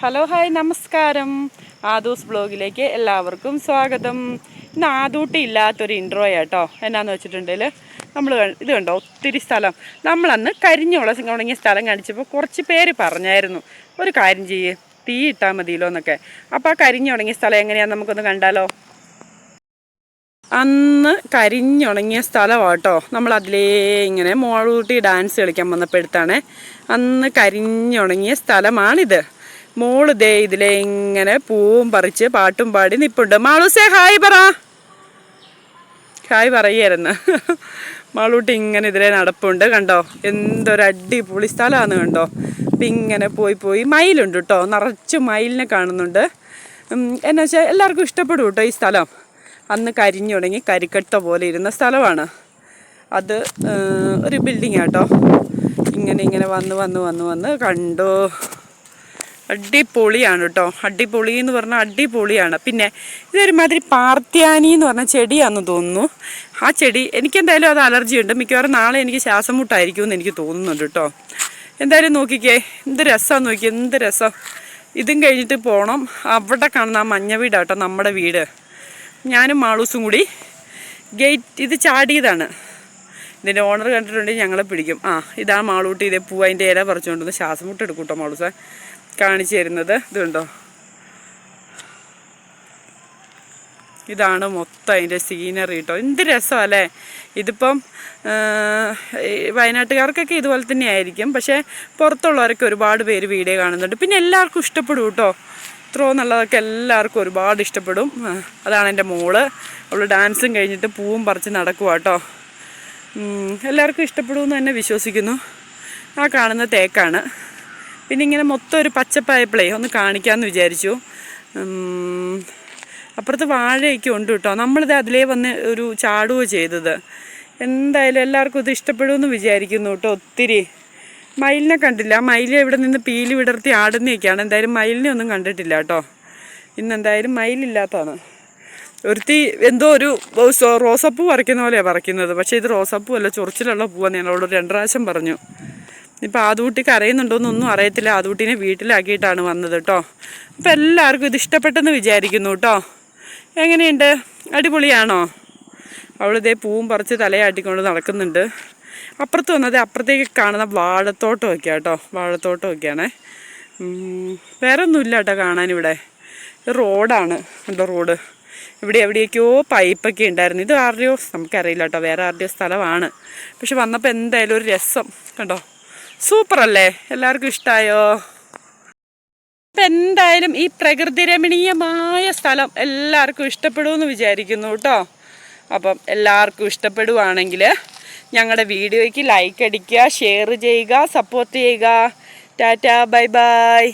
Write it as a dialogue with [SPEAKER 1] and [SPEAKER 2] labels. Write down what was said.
[SPEAKER 1] Hello hi നമസ്കാരം. ആദൂസ് ബ്ലോഗിലേക്ക് എല്ലാവർക്കും സ്വാഗതം. ഇന്ന് ആദൂട്ടി ഇല്ലാത്തൊരു ഇൻട്രോ ആട്ടോ എന്നാന്ന് വെച്ചിട്ടുണ്ടെങ്കിൽ നമ്മൾ ഇത് കണ്ടോ? ഒത്തിരി സ്ഥലം. നമ്മളന്ന് കരിഞ്ഞുള്ള തുടങ്ങിയ സ്ഥലം കാണിച്ചപ്പോൾ കുറച്ച് പേര് പറഞ്ഞായിരുന്നു. ഒരു കാര്യം ചെയ്യേ തീ ഇട്ടാൽ മതിയല്ലോ എന്നൊക്കെ. അപ്പോൾ ആ കരിഞ്ഞുണങ്ങിയ സ്ഥലം എങ്ങനെയാണെന്ന് നമുക്കൊന്ന് കണ്ടാലോ? അന്ന് കരിഞ്ഞുണങ്ങിയ സ്ഥലമാട്ടോ നമ്മൾ അതിലേ ഇങ്ങനെ മോളൂട്ടി ഡാൻസ് കളിക്കാൻ വന്നപ്പോഴത്താണ് അന്ന് കരിഞ്ഞുണങ്ങിയ സ്ഥലമാണിത്. മോൾ ദേ ഇതിലെ ഇങ്ങനെ പൂവും പറിച്ച് പാട്ടും പാടി നിപ്പുണ്ട്. മാളൂസേ ഹായ് പറ. ഹായ് പറയായിരുന്നു മാളൂട്ടി ഇങ്ങനെ ഇതിലെ നടപ്പുണ്ട് കണ്ടോ? എന്തൊരു അടിപൊളി സ്ഥലമാണ് കണ്ടോ? അപ്പം ഇങ്ങനെ പോയി പോയി മയിലുണ്ട് കേട്ടോ. നിറച്ച് മയിലിനെ കാണുന്നുണ്ട്. എന്നു വെച്ചാൽ എല്ലാവർക്കും ഇഷ്ടപ്പെടും കേട്ടോ ഈ സ്ഥലം. അന്ന് കരിഞ്ഞു തുടങ്ങി കരിക്കട്ട പോലെ ഇരുന്ന സ്ഥലമാണ്. അത് ഒരു ബിൽഡിംഗ് ആട്ടോ ഇങ്ങനെ ഇങ്ങനെ വന്ന് വന്ന് വന്ന് വന്ന് കണ്ടു. അടിപൊളിയാണ് കേട്ടോ അടിപൊളി എന്ന് പറഞ്ഞാൽ അടിപൊളിയാണ്. പിന്നെ ഇതൊരുമാതിരി പാർത്യാനി എന്ന് പറഞ്ഞ ചെടിയാണെന്ന് തോന്നുന്നു. ആ ചെടി എനിക്കെന്തായാലും അത് അലർജി ഉണ്ട് മിക്കവാറും നാളെ എനിക്ക് ശ്വാസം മുട്ടായിരിക്കും എന്ന് എനിക്ക് തോന്നുന്നുണ്ട് കേട്ടോ എന്തായാലും നോക്കിക്കേ എന്ത് രസമാണ് നോക്കിയേ എന്ത് രസം. ഇതും കഴിഞ്ഞിട്ട് പോകണം അവിടെ കാണുന്ന ആ മഞ്ഞ വീടാട്ടോ നമ്മുടെ വീട്. ഞാനും മാളൂസും കൂടി ഗേറ്റ് ഇത് ചാടിയതാണ്. ഇതിന്റെ ഓണർ കണ്ടിട്ടുണ്ടെങ്കിൽ ഞങ്ങളെ പിടിക്കും. ആ ഇതാണ് മാളൂട്ടി. ഇതേ പൂ അതിന്റെ ഇല പറിച്ചുകൊണ്ടൊന്ന് ശ്വാസം മുട്ടെടുക്കൂട്ടോ മാളൂസേ. കാണിച്ചു തരുന്നത്. ഇതുണ്ടോ? ഇതാണ് മൊത്തം അതിന്റെ സീനറി കേട്ടോ എന്ത് രസമല്ലേ ഇതിപ്പം വയനാട്ടുകാർക്കൊക്കെ ഇതുപോലെ തന്നെ ആയിരിക്കും പക്ഷേ പുറത്തുള്ളവരൊക്കെ ഒരുപാട് പേര് വീഡിയോ കാണുന്നുണ്ട്. പിന്നെ എല്ലാവർക്കും ഇഷ്ടപ്പെടും കേട്ടോ. ഇത്രോ എന്നുള്ളതൊക്കെ എല്ലാവർക്കും ഒരുപാട് ഇഷ്ടപ്പെടും. അതാണ് എന്റെ മോൾ. അവൾ ഡാൻസും കഴിഞ്ഞിട്ട് പൂവും പറിച്ച് നടക്കുക കേട്ടോ. എല്ലാവർക്കും ഇഷ്ടപ്പെടുമെന്ന് തന്നെ വിശ്വസിക്കുന്നു. ആ കാണുന്ന തേക്കാണ്. പിന്നെ ഇങ്ങനെ മൊത്തം ഒരു പച്ചപ്പായപ്പോഴേ ഒന്ന് കാണിക്കാമെന്ന് വിചാരിച്ചു. അപ്പുറത്ത് വാഴയൊക്കെ ഉണ്ട് കേട്ടോ. നമ്മളിത് അതിലേ വന്ന് ഒരു ചാടുകയോ ചെയ്തത്. എന്തായാലും എല്ലാവർക്കും ഇത് ഇഷ്ടപ്പെടുമെന്ന് വിചാരിക്കുന്നു കേട്ടോ ഒത്തിരി. മയിലിനെ കണ്ടില്ല. മയിൽ ഇവിടെ നിന്ന് പീലി വിടർത്തി ആടുന്നൊക്കെയാണ് എന്തായാലും മയിലിനെ ഒന്നും കണ്ടിട്ടില്ല കേട്ടോ. ഇന്ന് എന്തായാലും മയിലില്ലാത്തതാണ്. ഒരുത്തി എന്തോ ഒരു റോസപ്പൂ പറിക്കുന്ന പോലെയാണ് പറിക്കുന്നത്. പക്ഷേ ഇത് റോസപ്പൂ അല്ല ചൊറിച്ചിലുള്ള പൂവാണ് ഞാൻ അവളോട് രണ്ട് പ്രാവശ്യം പറഞ്ഞു. ഇപ്പം ആദൂട്ടി കരയുന്നുണ്ടോയെന്നൊന്നും അറിയത്തില്ല. ആദൂട്ടിനെ വീട്ടിലാക്കിയിട്ടാണ് വന്നത് കേട്ടോ അപ്പം എല്ലാവർക്കും ഇത് ഇഷ്ടപ്പെട്ടെന്ന് വിചാരിക്കുന്നു കേട്ടോ എങ്ങനെയുണ്ട്? അടിപൊളിയാണോ? അവളിതേ പൂവും പറിച്ച് തലയാട്ടിക്കൊണ്ട് നടക്കുന്നുണ്ട്. അപ്പുറത്ത് വന്നത് അപ്പുറത്തേക്ക് കാണുന്ന വാഴത്തോട്ടമൊക്കെ കേട്ടോ വാഴത്തോട്ടമൊക്കെയാണേ. വേറെ ഒന്നുമില്ല കേട്ടോ കാണാനിവിടെ. റോഡാണ്. ഉണ്ടോ റോഡ്? ഇവിടെ എവിടെയൊക്കെയോ പൈപ്പൊക്കെ ഉണ്ടായിരുന്നു. ഇത് ആരുടെയോ? നമുക്കറിയില്ല കേട്ടോ വേറെ ആരുടെയോ സ്ഥലമാണ്. പക്ഷെ വന്നപ്പോൾ എന്തായാലും ഒരു രസം. കണ്ടോ? സൂപ്പർ അല്ലേ എല്ലാവർക്കും ഇഷ്ടമായോ അപ്പം എന്തായാലും ഈ പ്രകൃതി രമണീയമായ സ്ഥലം എല്ലാവർക്കും ഇഷ്ടപ്പെടുമെന്ന് വിചാരിക്കുന്നു കേട്ടോ. അപ്പം എല്ലാവർക്കും ഇഷ്ടപ്പെടുവാണെങ്കിൽ ഞങ്ങളുടെ വീഡിയോയ്ക്ക് ലൈക്ക് അടിക്കുക ഷെയർ ചെയ്യുക സപ്പോർട്ട് ചെയ്യുക. Tata bye bye